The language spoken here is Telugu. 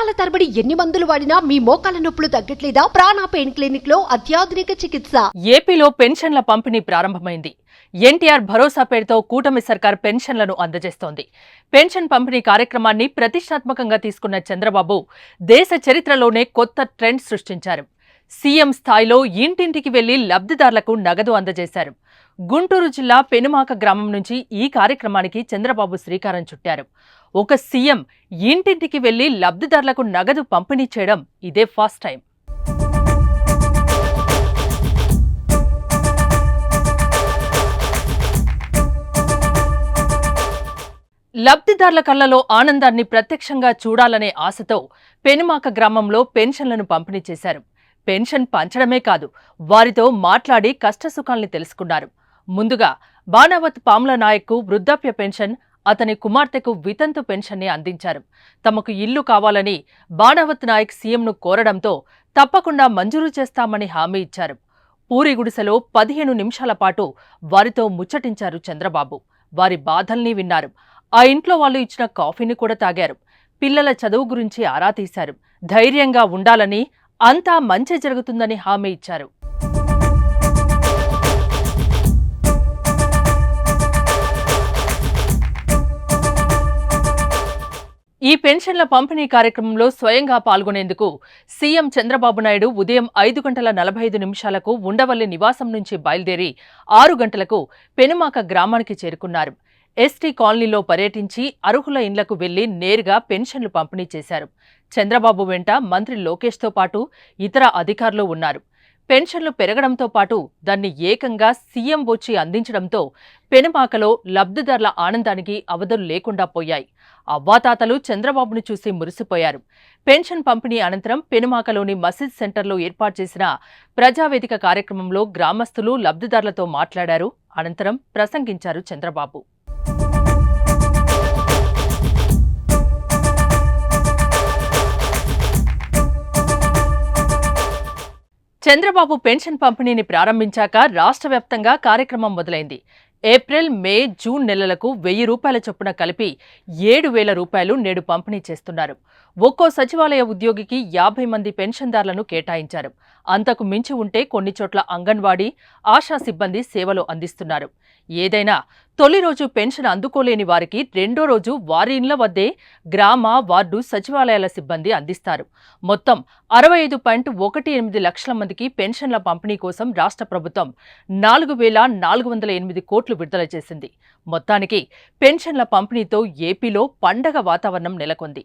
సంవత్సరాల తరబడి ఎన్ని మందులు వాడినా మీ మోకాల నొప్పులు తగ్గట్లేదా? ప్రాణ పెయిన్ క్లినిక్లో అత్యాధునిక చికిత్స. ఏపీలో పెన్షన్ల పంపిణీ ప్రారంభమైంది. ఎన్టీఆర్ భరోసా పేరుతో కూటమి సర్కార్ పెన్షన్లను అందజేస్తోంది. పెన్షన్ పంపిణీ కార్యక్రమాన్ని ప్రతిష్టాత్మకంగా తీసుకున్న చంద్రబాబు దేశ చరిత్రలోనే కొత్త ట్రెండ్ సృష్టించారు. సీఎం స్థాయిలో ఇంటింటికి వెళ్ళి లబ్ధిదారులకు నగదు అందజేశారు. గుంటూరు జిల్లా పెనుమాక గ్రామం నుంచి ఈ కార్యక్రమానికి చంద్రబాబు శ్రీకారం చుట్టారు. ఒక సీఎం ఇంటింటికి వెళ్ళి లబ్ధిదారులకు నగదు పంపిణీ చేయడం ఇదే ఫస్ట్ టైం. లబ్ధిదారుల కళ్ళలో ఆనందాన్ని ప్రత్యక్షంగా చూడాలనే ఆశతో పెనుమాక గ్రామంలో పెన్షన్లను పంపిణీ చేశారు. పెన్షన్ పంచడమే కాదు వారితో మాట్లాడి కష్టసుఖాల్ని తెలుసుకున్నారు. ముందుగా బాణావత్ పాముల నాయక్కు వృద్ధాప్య పెన్షన్ అతని కుమార్తెకు వితంతు పెన్షన్ని అందించారు. తమకు ఇల్లు కావాలని బాణావత్ నాయక్ సీఎంను కోరడంతో తప్పకుండా మంజూరు చేస్తామని హామీ ఇచ్చారు. పూరి గుడిసెలో పదిహేను నిమిషాల పాటు వారితో ముచ్చటించారు చంద్రబాబు. వారి బాధల్ని విన్నారు. ఆ ఇంట్లో వాళ్ళు ఇచ్చిన కాఫీని కూడా తాగారు. పిల్లల చదువు గురించి ఆరా తీశారు. ధైర్యంగా ఉండాలని అంతా మంచి జరుగుతుందని హామీ ఇచ్చారు. ఈ పెన్షన్ల పంపిణీ కార్యక్రమంలో స్వయంగా పాల్గొనేందుకు సీఎం చంద్రబాబు నాయుడు ఉదయం ఐదు గంటల నలభై ఐదు నిమిషాలకు ఉండవల్లి నివాసం నుంచి బయలుదేరి ఆరు గంటలకు పెనుమాక గ్రామానికి చేరుకున్నారు. ఎస్టీ కాలనీలో పర్యటించి అర్హుల ఇండ్లకు వెళ్ళి నేరుగా పెన్షన్లు పంపిణీ చేశారు. చంద్రబాబు వెంట మంత్రి లోకేష్తో పాటు ఇతర అధికారులు ఉన్నారు. పెన్షన్లు పెరగడంతో పాటు దాన్ని ఏకంగా సీఎం వచ్చి అందించడంతో పెనుమాకలో లబ్ధిదారుల ఆనందానికి అవధులు లేకుండా పోయాయి. అవ్వాతాతలు చంద్రబాబును చూసి మురిసిపోయారు. పెన్షన్ పంపిణీ అనంతరం పెనుమాకలోని మసీద్ సెంటర్లో ఏర్పాటు చేసిన ప్రజావేదిక కార్యక్రమంలో గ్రామస్తులు లబ్ధిదారులతో మాట్లాడారు. అనంతరం ప్రసంగించారు చంద్రబాబు. చంద్రబాబు పెన్షన్ పంపిణీని ప్రారంభించాక రాష్ట్ర వ్యాప్తంగా కార్యక్రమం మొదలైంది. ఏప్రిల్ మే జూన్ నెలలకు వెయ్యి రూపాయల చొప్పున కలిపి ఏడు వేల రూపాయలు నేడు పంపిణీ చేస్తున్నారు. ఒక్కో సచివాలయ ఉద్యోగికి యాభై మంది పెన్షన్దారులను కేటాయించారు. అంతకు మించి ఉంటే కొన్ని చోట్ల అంగన్వాడీ ఆశా సిబ్బంది సేవలు అందిస్తున్నారు. ఏదైనా తొలి రోజు పెన్షన్ అందుకోలేని వారికి రెండో రోజు వారి ఇండ్ల వద్దే గ్రామ వార్డు సచివాలయాల సిబ్బంది అందిస్తారు. మొత్తం అరవై ఐదు పాయింట్ ఒకటి ఎనిమిది లక్షల మందికి పెన్షన్ల పంపిణీ కోసం రాష్ట్ర ప్రభుత్వం నాలుగు వేల నాలుగు వందల ఎనిమిది కోట్లు విడుదల చేసింది. మొత్తానికి పెన్షన్ల పంపిణీతో ఏపీలో పండగ వాతావరణం నెలకొంది.